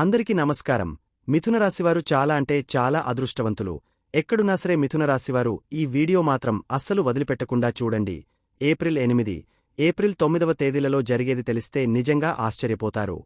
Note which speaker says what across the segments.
Speaker 1: అందరికీ నమస్కారం. మిథునరాశివారు చాలా అంటే చాలా అదృష్టవంతులు. ఎక్కడున్నా సరే మిథునరాశివారు ఈ వీడియో మాత్రం అస్సలు వదిలిపెట్టకుండా చూడండి. ఏప్రిల్ ఎనిమిది. ఏప్రిల్ తొమ్మిదవ తేదీలలో జరిగేది తెలిస్తే నిజంగా ఆశ్చర్యపోతారు.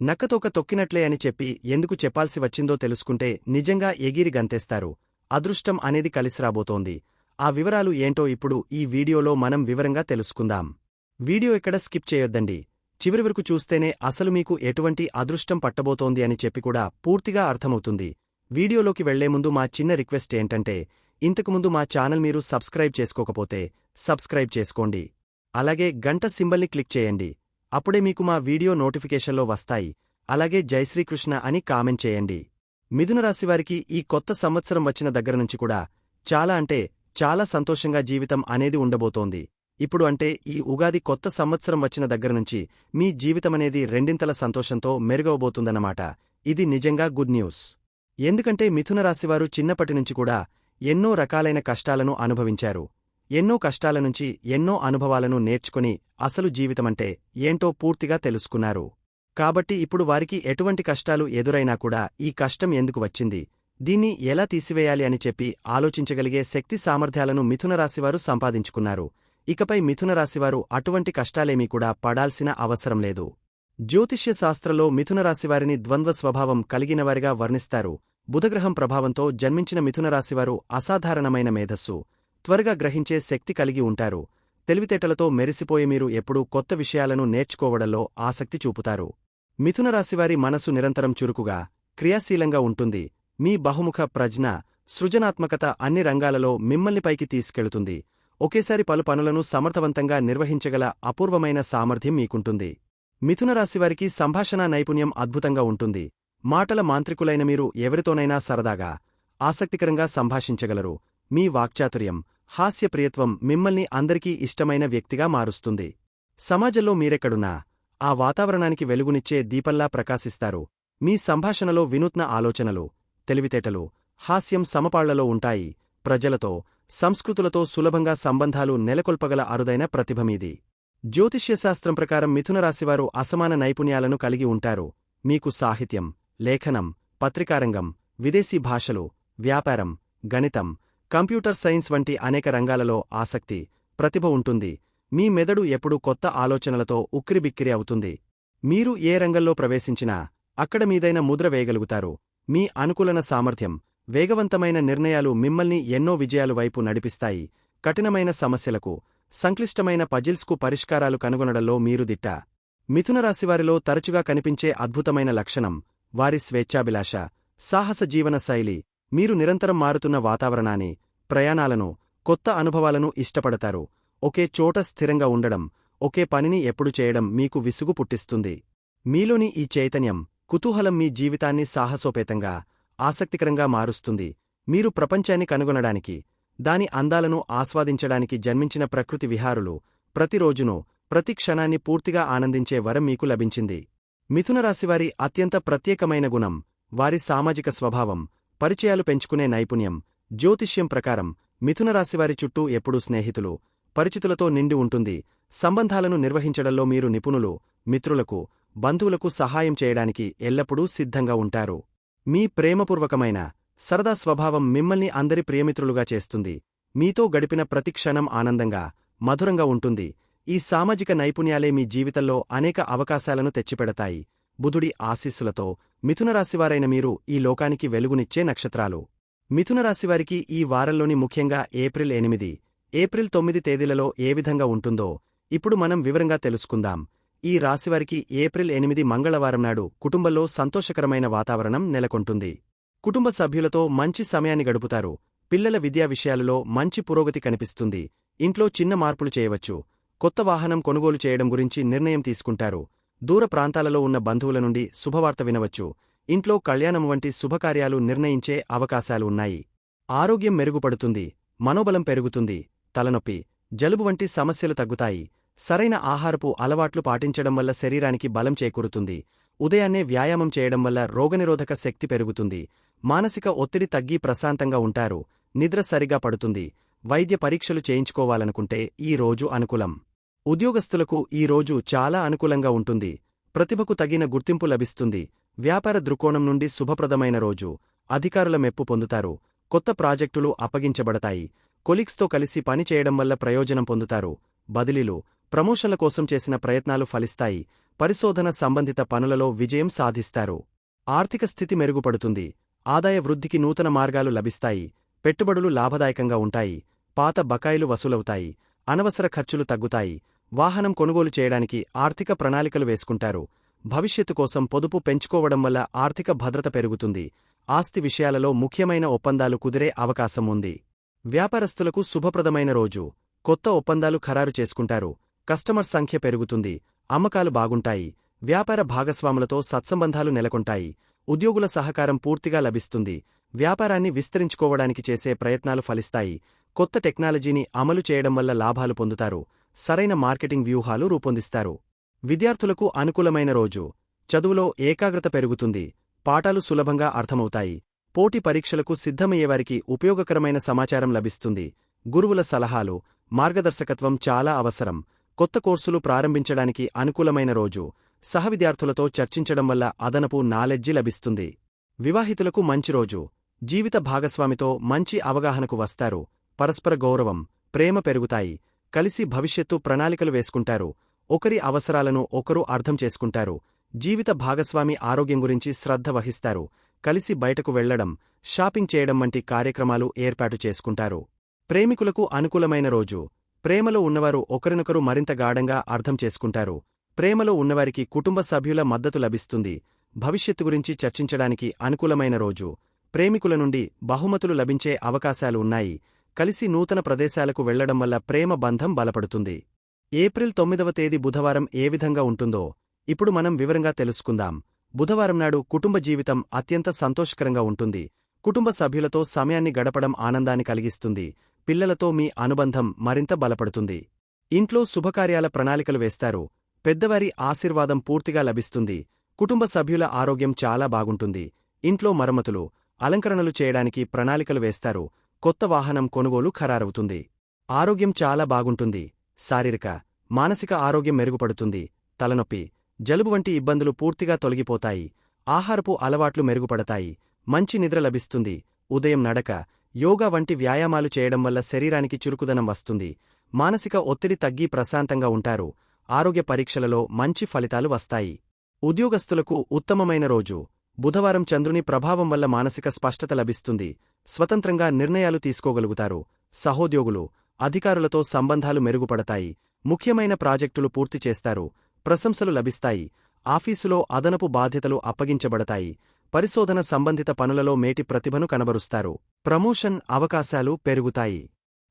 Speaker 1: నక్కతోక తొక్కినట్లే అని చెప్పి ఎందుకు చెప్పాల్సి వచ్చిందో తెలుసుకుంటే నిజంగా ఎగిరి గంతేస్తారు. అదృష్టం అనేది కలిసిరాబోతోంది. ఆ వివరాలు ఏంటో ఇప్పుడు ఈ వీడియోలో మనం వివరంగా తెలుసుకుందాం. వీడియో ఇక్కడ స్కిప్ చేయొద్దండి. చివరి వరకు చూస్తేనే అసలు మీకు ఎటువంటి అదృష్టం పట్టబోతోంది అని చెప్పి కూడా పూర్తిగా అర్థమవుతుంది. వీడియోలోకి వెళ్ళే ముందు మా చిన్న రిక్వెస్ట్ ఏంటంటే ఇంతకుముందు మా ఛానల్ మీరు సబ్స్క్రైబ్ చేసుకోకపోతే సబ్స్క్రైబ్ చేసుకోండి. అలాగే గంట సింబల్ని క్లిక్ చేయండి. అప్పుడే మీకు మా వీడియో నోటిఫికేషన్లో వస్తాయి. అలాగే జై శ్రీకృష్ణ అని కామెంట్ చేయండి. మిథునరాశివారికి ఈ కొత్త సంవత్సరం వచ్చిన దగ్గరనుంచి కూడా చాలా అంటే చాలా సంతోషంగా జీవితం అనేది ఉండబోతోంది. ఇప్పుడు అంటే ఈ ఉగాది కొత్త సంవత్సరం వచ్చిన దగ్గరనుంచి మీ జీవితమనేది రెండింతల సంతోషంతో మెరుగవబోతుందన్నమాట. ఇది నిజంగా గుడ్ న్యూస్. ఎందుకంటే మిథునరాశివారు చిన్నప్పటినుంచి కూడా ఎన్నో రకాలైన కష్టాలను అనుభవించారు. ఎన్నో కష్టాల నుంచి ఎన్నో అనుభవాలను నేర్చుకుని అసలు జీవితమంటే ఏంటో పూర్తిగా తెలుసుకున్నారు. కాబట్టి ఇప్పుడు వారికి ఎటువంటి కష్టాలు ఎదురైనా కూడా ఈ కష్టం ఎందుకు వచ్చింది? దీన్ని ఎలా తీసివేయాలి అని చెప్పి ఆలోచించగలిగే శక్తి సామర్థ్యాలను మిథునరాశివారు సంపాదించుకున్నారు. ఇకపై మిథునరాశివారు అటువంటి కష్టాలేమీ కూడా పడాల్సిన అవసరం లేదు. జ్యోతిష్య శాస్త్రలో మిథునరాశివారిని ద్వంద్వ స్వభావం కలిగినవారిగా వర్ణిస్తారు. బుధగ్రహం ప్రభావంతో జన్మించిన మిథునరాశివారు అసాధారణమైన మేధస్సు. త్వరగా గ్రహించే శక్తి కలిగి ఉంటారు. తెలివితేటలతో మెరిసిపోయే మీరు ఎప్పుడూ కొత్త విషయాలను నేర్చుకోవడంలో ఆసక్తి చూపుతారు. మిథునరాశివారి మనసు నిరంతరం చురుకుగా క్రియాశీలంగా ఉంటుంది. మీ బహుముఖ ప్రజ్ఞ సృజనాత్మకత అన్ని రంగాలలో మిమ్మల్ని పైకి తీసుకెళుతుంది. ఒకేసారి పలు పనులను సమర్థవంతంగా నిర్వహించగల అపూర్వమైన సామర్థ్యం మీకుంటుంది. మిథునరాశివారికి సంభాషణా నైపుణ్యం అద్భుతంగా ఉంటుంది. మాటల మాంత్రికులైన మీరు ఎవరితోనైనా సరదాగా ఆసక్తికరంగా సంభాషించగలరు. మీ వాక్చాతుర్యం హాస్యప్రియత్వం మిమ్మల్ని అందరికీ ఇష్టమైన వ్యక్తిగా మారుస్తుంది. సమాజంలో మీరెక్కడున్నా ఆ వాతావరణానికి వెలుగునిచ్చే దీపల్లా ప్రకాశిస్తారు. మీ సంభాషణలో వినూత్న ఆలోచనలు తెలివితేటలు హాస్యం సమపాళ్ళలో ఉంటాయి. ప్రజలతో సంస్కృతులతో సులభంగా సంబంధాలు నెలకొల్పగల అరుదైన ప్రతిభమీది జ్యోతిష్యశాస్త్రం ప్రకారం మిథునరాశివారు అసమాన నైపుణ్యాలను కలిగి ఉంటారు. మీకు సాహిత్యం లేఖనం పత్రికారంగం విదేశీ భాషలు వ్యాపారం గణితం కంప్యూటర్ సైన్స్ వంటి అనేక రంగాలలో ఆసక్తి ప్రతిభ ఉంటుంది. మీ మెదడు ఎప్పుడూ కొత్త ఆలోచనలతో ఉక్కిరిబిక్కిరి అవుతుంది. మీరు ఏ రంగంలో ప్రవేశించినా అక్కడ మీదైన ముద్ర వేయగలుగుతారు. మీ అనుకూలన సామర్థ్యం వేగవంతమైన నిర్ణయాలు మిమ్మల్ని ఎన్నో విజయాలు వైపు నడిపిస్తాయి. కఠినమైన సమస్యలకు సంక్లిష్టమైన పజిల్స్కు పరిష్కారాలు కనుగొనడంలో మీరు దిట్ట. మిథునరాశివారిలో తరచుగా కనిపించే అద్భుతమైన లక్షణం వారి స్వేచ్ఛాభిలాష సాహస జీవన శైలి. మీరు నిరంతరం మారుతున్న వాతావరణాన్ని ప్రయాణాలను కొత్త అనుభవాలను ఇష్టపడతారు. ఒకే చోట స్థిరంగా ఉండడం ఒకే పనిని ఎప్పుడు చేయడం మీకు విసుగు పుట్టిస్తుంది. మీలోని ఈ చైతన్యం కుతూహలం మీ జీవితాన్ని సాహసోపేతంగా ఆసక్తికరంగా మారుస్తుంది. మీరు ప్రపంచాన్ని కనుగొనడానికి దాని అందాలను ఆస్వాదించడానికి జన్మించిన ప్రకృతి విహారులు ప్రతిరోజునూ ప్రతి క్షణాన్ని పూర్తిగా ఆనందించే వరం మీకు లభించింది. మిథునరాశివారి అత్యంత ప్రత్యేకమైన గుణం వారి సామాజిక స్వభావం పరిచయాలు పెంచుకునే నైపుణ్యం జ్యోతిష్యం ప్రకారం మిథునరాశివారి చుట్టూ ఎప్పుడూ స్నేహితులు పరిచితులతో నిండి ఉంటుంది. సంబంధాలను నిర్వహించడంలో మీరు నిపుణులు మిత్రులకు బంధువులకు సహాయం చేయడానికి ఎల్లప్పుడూ సిద్ధంగా ఉంటారు. మీ ప్రేమపూర్వకమైన సరదా స్వభావం మిమ్మల్ని అందరి ప్రియమిత్రులుగా చేస్తుంది. మీతో గడిపిన ప్రతి క్షణం ఆనందంగా మధురంగా ఉంటుంది. ఈ సామాజిక నైపుణ్యాలే మీ జీవితంలో అనేక అవకాశాలను తెచ్చిపెడతాయి. బుధుడి ఆశీస్సులతో మిథునరాశివారైన మీరు ఈ లోకానికి వెలుగునిచ్చే నక్షత్రాలు. మిథునరాశివారికి ఈ వారంలోని ముఖ్యంగా ఏప్రిల్ ఎనిమిది. ఏప్రిల్ తొమ్మిది తేదీలలో ఏ విధంగా ఉంటుందో ఇప్పుడు మనం వివరంగా తెలుసుకుందాం. ఈ రాశివారికి ఏప్రిల్ ఎనిమిది మంగళవారం నాడు కుటుంబంలో సంతోషకరమైన వాతావరణం నెలకొంటుంది. కుటుంబ సభ్యులతో మంచి సమయాన్ని గడుపుతారు. పిల్లల విద్యా విషయాలలో మంచి పురోగతి కనిపిస్తుంది. ఇంట్లో చిన్న మార్పులు చేయవచ్చు. కొత్త వాహనం కొనుగోలు చేయడం గురించి నిర్ణయం తీసుకుంటారు. దూర ప్రాంతాలలో ఉన్న బంధువుల నుండి శుభవార్త వినవచ్చు. ఇంట్లో కళ్యాణం వంటి శుభకార్యాలు నిర్ణయించే అవకాశాలు ఉన్నాయి. ఆరోగ్యం మెరుగుపడుతుంది. మనోబలం పెరుగుతుంది. తలనొప్పి జలుబు వంటి సమస్యలు తగ్గుతాయి. సరైన ఆహారపు అలవాట్లు పాటించడం వల్ల శరీరానికి బలం చేకూరుతుంది. ఉదయాన్నే వ్యాయామం చేయడం వల్ల రోగనిరోధక శక్తి పెరుగుతుంది. మానసిక ఒత్తిడి తగ్గి ప్రశాంతంగా ఉంటారు. నిద్ర సరిగా పడుతుంది. వైద్య పరీక్షలు చేయించుకోవాలనుకుంటే ఈ రోజు అనుకూలం. ఉద్యోగస్తులకు ఈ రోజు చాలా అనుకూలంగా ఉంటుంది. ప్రతిభకు తగిన గుర్తింపు లభిస్తుంది. వ్యాపార దృక్కోణం నుండి శుభప్రదమైన రోజు. అధికారుల మెప్పు పొందుతారు. కొత్త ప్రాజెక్టులు అప్పగించబడతాయి. కొలిక్స్తో కలిసి పనిచేయడం వల్ల ప్రయోజనం పొందుతారు. బదిలీలు. ప్రమోషన్ల కోసం చేసిన ప్రయత్నాలు ఫలిస్తాయి. పరిశోధన సంబంధిత పనులలో విజయం సాధిస్తారు. ఆర్థిక స్థితి మెరుగుపడుతుంది. ఆదాయ వృద్ధికి నూతన మార్గాలు లభిస్తాయి. పెట్టుబడులు లాభదాయకంగా ఉంటాయి. పాత బకాయిలు వసూలవుతాయి. అనవసర ఖర్చులు తగ్గుతాయి. వాహనం కొనుగోలు చేయడానికి ఆర్థిక ప్రణాళికలు వేసుకుంటారు. భవిష్యత్తు కోసం పొదుపు పెంచుకోవడం వల్ల ఆర్థిక భద్రత పెరుగుతుంది. ఆస్తి విషయాలలో ముఖ్యమైన ఒప్పందాలు కుదిరే అవకాశం ఉంది. వ్యాపారస్తులకు శుభప్రదమైన రోజు. కొత్త ఒప్పందాలు ఖరారు చేసుకుంటారు. కస్టమర్ సంఖ్య పెరుగుతుంది. అమ్మకాలు బాగుంటాయి. వ్యాపార భాగస్వాములతో సత్సంబంధాలు నెలకొంటాయి. ఉద్యోగుల సహకారం పూర్తిగా లభిస్తుంది. వ్యాపారాన్ని విస్తరించుకోవడానికి చేసే ప్రయత్నాలు ఫలిస్తాయి. కొత్త టెక్నాలజీని అమలు చేయడం వల్ల లాభాలు పొందుతారు. సరైన మార్కెటింగ్ వ్యూహాలు రూపొందిస్తారు. విద్యార్థులకు అనుకూలమైన రోజు. చదువులో ఏకాగ్రత పెరుగుతుంది. పాఠాలు సులభంగా అర్థమవుతాయి. పోటీ పరీక్షలకు సిద్ధమయ్యేవారికి ఉపయోగకరమైన సమాచారం లభిస్తుంది. గురువుల సలహాలు మార్గదర్శకత్వం చాలా అవసరం. కొత్త కోర్సులు ప్రారంభించడానికి అనుకూలమైన రోజు. సహవిద్యార్థులతో చర్చించడం వల్ల అదనపు నాలెడ్జి లభిస్తుంది. వివాహితులకు మంచి రోజు. జీవిత భాగస్వామితో మంచి అవగాహనకు వస్తారు. పరస్పర గౌరవం ప్రేమ పెరుగుతాయి. కలిసి భవిష్యత్తు ప్రణాళికలు వేసుకుంటారు. ఒకరి అవసరాలను ఒకరు అర్థం చేసుకుంటారు. జీవిత భాగస్వామి ఆరోగ్యం గురించి శ్రద్ధ వహిస్తారు. కలిసి బయటకు వెళ్ళడం షాపింగ్ చేయడం వంటి కార్యక్రమాలు ఏర్పాటు చేసుకుంటారు. ప్రేమికులకు అనుకూలమైన రోజు. ప్రేమలో ఉన్నవారు ఒకరినొకరు మరింత గాఢంగా అర్థం చేసుకుంటారు. ప్రేమలో ఉన్నవారికి కుటుంబ సభ్యుల మద్దతు లభిస్తుంది. భవిష్యత్తు గురించి చర్చించడానికి అనుకూలమైన రోజు. ప్రేమికుల నుండి బహుమతులు లభించే అవకాశాలు ఉన్నాయి. కలిసి నూతన ప్రదేశాలకు వెళ్ళడం వల్ల ప్రేమ బంధం బలపడుతుంది. ఏప్రిల్ తొమ్మిదవ తేదీ బుధవారం ఏ విధంగా ఉంటుందో ఇప్పుడు మనం వివరంగా తెలుసుకుందాం. బుధవారం నాడు కుటుంబ జీవితం అత్యంత సంతోషకరంగా ఉంటుంది. కుటుంబ సభ్యులతో సమయాన్ని గడపడం ఆనందాన్ని కలిగిస్తుంది. పిల్లలతో మీ అనుబంధం మరింత బలపడుతుంది. ఇంట్లో శుభకార్యాల ప్రణాళికలు వేస్తారు. పెద్దవారి ఆశీర్వాదం పూర్తిగా లభిస్తుంది. కుటుంబ సభ్యుల ఆరోగ్యం చాలా బాగుంటుంది. ఇంట్లో మరమ్మతులు అలంకరణలు చేయడానికి ప్రణాళికలు వేస్తారు. కొత్త వాహనం కొనుగోలు ఖరారవుతుంది. ఆరోగ్యం చాలా బాగుంటుంది. శారీరక మానసిక ఆరోగ్యం మెరుగుపడుతుంది. తలనొప్పి జలుబు వంటి ఇబ్బందులు పూర్తిగా తొలగిపోతాయి. ఆహారపు అలవాట్లు మెరుగుపడతాయి. మంచి నిద్ర లభిస్తుంది. ఉదయం నడక యోగా వంటి వ్యాయామాలు చేయడం వల్ల శరీరానికి చురుకుదనం వస్తుంది. మానసిక ఒత్తిడి తగ్గి ప్రశాంతంగా ఉంటారు. ఆరోగ్య పరీక్షలలో మంచి ఫలితాలు వస్తాయి. ఉద్యోగస్తులకు ఉత్తమమైన రోజు. బుధవారం చంద్రుని ప్రభావం వల్ల మానసిక స్పష్టత లభిస్తుంది. స్వతంత్రంగా నిర్ణయాలు తీసుకోగలుగుతారు. సహోద్యోగులు అధికారులతో సంబంధాలు మెరుగుపడతాయి. ముఖ్యమైన ప్రాజెక్టులు పూర్తి చేస్తారు. ప్రశంసలు లభిస్తాయి. ఆఫీసులో అదనపు బాధ్యతలు అప్పగించబడతాయి. పరిశోధన సంబంధిత పనులలో మేటి ప్రతిభను కనబరుస్తారు. ప్రమోషన్ అవకాశాలు పెరుగుతాయి.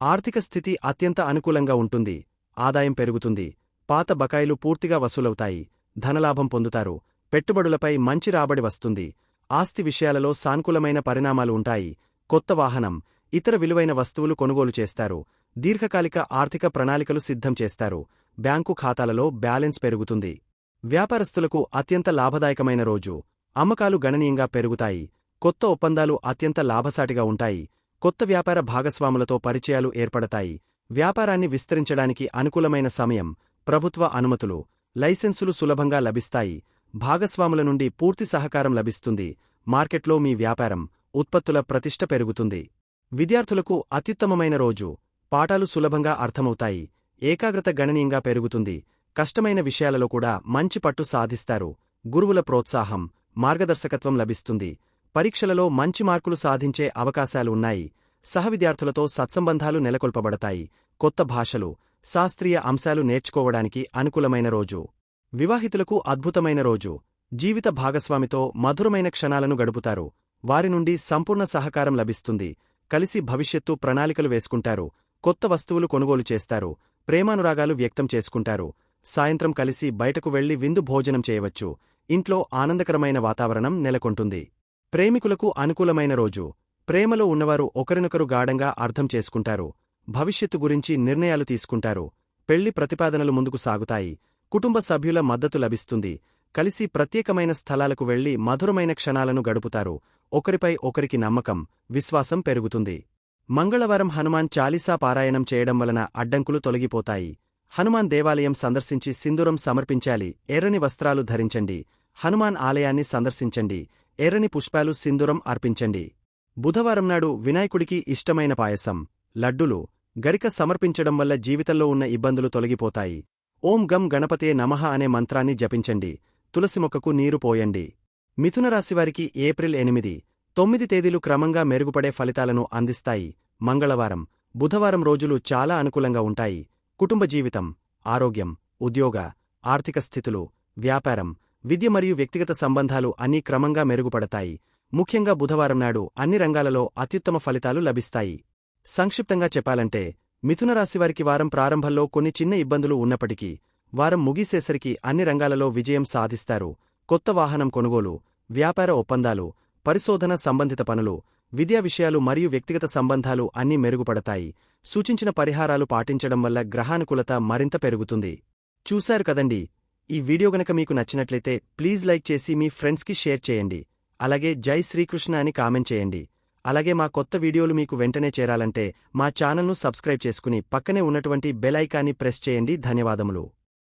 Speaker 1: ఆర్థిక స్థితి అత్యంత అనుకూలంగా ఉంటుంది. ఆదాయం పెరుగుతుంది. పాత బకాయిలు పూర్తిగా వసూలవుతాయి. ధనలాభం పొందుతారు. పెట్టుబడులపై మంచి రాబడి వస్తుంది. ఆస్తి విషయాలలో సానుకూలమైన పరిణామాలు ఉంటాయి. కొత్త వాహనం ఇతర విలువైన వస్తువులు కొనుగోలు చేస్తారు. దీర్ఘకాలిక ఆర్థిక ప్రణాళికలు సిద్ధం చేస్తారు. బ్యాంకు ఖాతాలలో బ్యాలెన్స్ పెరుగుతుంది. వ్యాపారస్తులకు అత్యంత లాభదాయకమైన రోజు. అమ్మకాలు గణనీయంగా పెరుగుతాయి. కొత్త ఒప్పందాలు అత్యంత లాభసాటిగా ఉంటాయి. కొత్త వ్యాపార భాగస్వాములతో పరిచయాలు ఏర్పడతాయి. వ్యాపారాన్ని విస్తరించడానికి అనుకూలమైన సమయం ప్రభుత్వ అనుమతులు లైసెన్సులు సులభంగా లభిస్తాయి. భాగస్వాముల నుండి పూర్తి సహకారం లభిస్తుంది. మార్కెట్లో మీ వ్యాపారం ఉత్పత్తుల ప్రతిష్ట పెరుగుతుంది. విద్యార్థులకు అత్యుత్తమమైన రోజు. పాఠాలు సులభంగా అర్థమవుతాయి. ఏకాగ్రత గణనీయంగా పెరుగుతుంది. కష్టమైన విషయాలలో కూడా మంచి పట్టు సాధిస్తారు. గురువుల ప్రోత్సాహం మార్గదర్శకత్వం లభిస్తుంది. పరీక్షలలో మంచి మార్కులు సాధించే అవకాశాలు ఉన్నాయి. సహవిద్యార్థులతో సత్సంబంధాలు నెలకొల్పబడతాయి. కొత్త భాషలు శాస్త్రీయ అంశాలు నేర్చుకోవడానికి అనుకూలమైన రోజు. వివాహితులకు అద్భుతమైన రోజు. జీవిత భాగస్వామితో మధురమైన క్షణాలను గడుపుతారు. వారి నుండి సంపూర్ణ సహకారం లభిస్తుంది. కలిసి భవిష్యత్తు ప్రణాళికలు వేసుకుంటారు. కొత్త వస్తువులు కొనుగోలు చేస్తారు. ప్రేమానురాగాలు వ్యక్తం చేసుకుంటారు. సాయంత్రం కలిసి బయటకు వెళ్ళి విందు భోజనం చేయవచ్చు. ఇంట్లో ఆనందకరమైన వాతావరణం నెలకొంటుంది. ప్రేమికులకు అనుకూలమైన రోజు. ప్రేమలో ఉన్నవారు ఒకరినొకరు గాఢంగా అర్థం చేసుకుంటారు. భవిష్యత్తు గురించి నిర్ణయాలు తీసుకుంటారు. పెళ్ళి ప్రతిపాదనలు ముందుకు సాగుతాయి. కుటుంబ సభ్యుల మద్దతు లభిస్తుంది. కలిసి ప్రత్యేకమైన స్థలాలకు వెళ్ళి మధురమైన క్షణాలను గడుపుతారు. ఒకరిపై ఒకరికి నమ్మకం విశ్వాసం పెరుగుతుంది. మంగళవారం హనుమాన్ చాలీసా పారాయణం చేయడం వలన అడ్డంకులు తొలగిపోతాయి. హనుమాన్ దేవాలయం సందర్శించి సింధూరం సమర్పించాలి. ఎర్రని వస్త్రాలు ధరించండి. హనుమాన్ ఆలయాన్ని సందర్శించండి. ఎర్రని పుష్పాలు సింధూరం అర్పించండి. బుధవారం నాడు వినాయకుడికి ఇష్టమైన పాయసం. లడ్డులు. గరిక సమర్పించడం వల్ల జీవితంలో ఉన్న ఇబ్బందులు తొలగిపోతాయి. ఓం గం గణపతే నమః అనే మంత్రాన్ని జపించండి. తులసి మొక్కకు నీరు పోయండి. మిథునరాశివారికి ఏప్రిల్ ఎనిమిది. తొమ్మిది తేదీలు క్రమంగా మెరుగుపడే ఫలితాలను అందిస్తాయి. మంగళవారం. బుధవారం రోజులు చాలా అనుకూలంగా ఉంటాయి. కుటుంబ జీవితం ఆరోగ్యం ఉద్యోగ ఆర్థిక స్థితులు వ్యాపారం విద్య మరియు వ్యక్తిగత సంబంధాలు అన్నీ క్రమంగా మెరుగుపడతాయి. ముఖ్యంగా బుధవారం నాడు అన్ని రంగాలలో అత్యుత్తమ ఫలితాలు లభిస్తాయి. సంక్షిప్తంగా చెప్పాలంటే మిథునరాశివారికి వారం ప్రారంభంలో కొన్ని చిన్న ఇబ్బందులు ఉన్నప్పటికీ వారం ముగిసేసరికి అన్ని రంగాలలో విజయం సాధిస్తారు. కొత్త వాహనం కొనుగోలు వ్యాపార ఒప్పందాలు పరిశోధన సంబంధిత పనులు విద్యా విషయాలు మరియు వ్యక్తిగత సంబంధాలు అన్నీ మెరుగుపడతాయి. సూచించిన పరిహారాలు పాటించడం వల్ల గ్రహానుకూలత మరింత పెరుగుతుంది. చూశారు కదండి? ఈ వీడియో గనక మీకు నచ్చినట్లయితే ప్లీజ్ లైక్ చేసి మీ ఫ్రెండ్స్కి షేర్ చేయండి. అలాగే జై శ్రీకృష్ణ అని కామెంట్ చేయండి. అలాగే మా కొత్త వీడియోలు మీకు వెంటనే చేరాలంటే మా ఛానల్ను సబ్స్క్రైబ్ చేసుకుని పక్కనే ఉన్నటువంటి బెల్ ఐకాన్ని ప్రెస్ చేయండి. ధన్యవాదములు.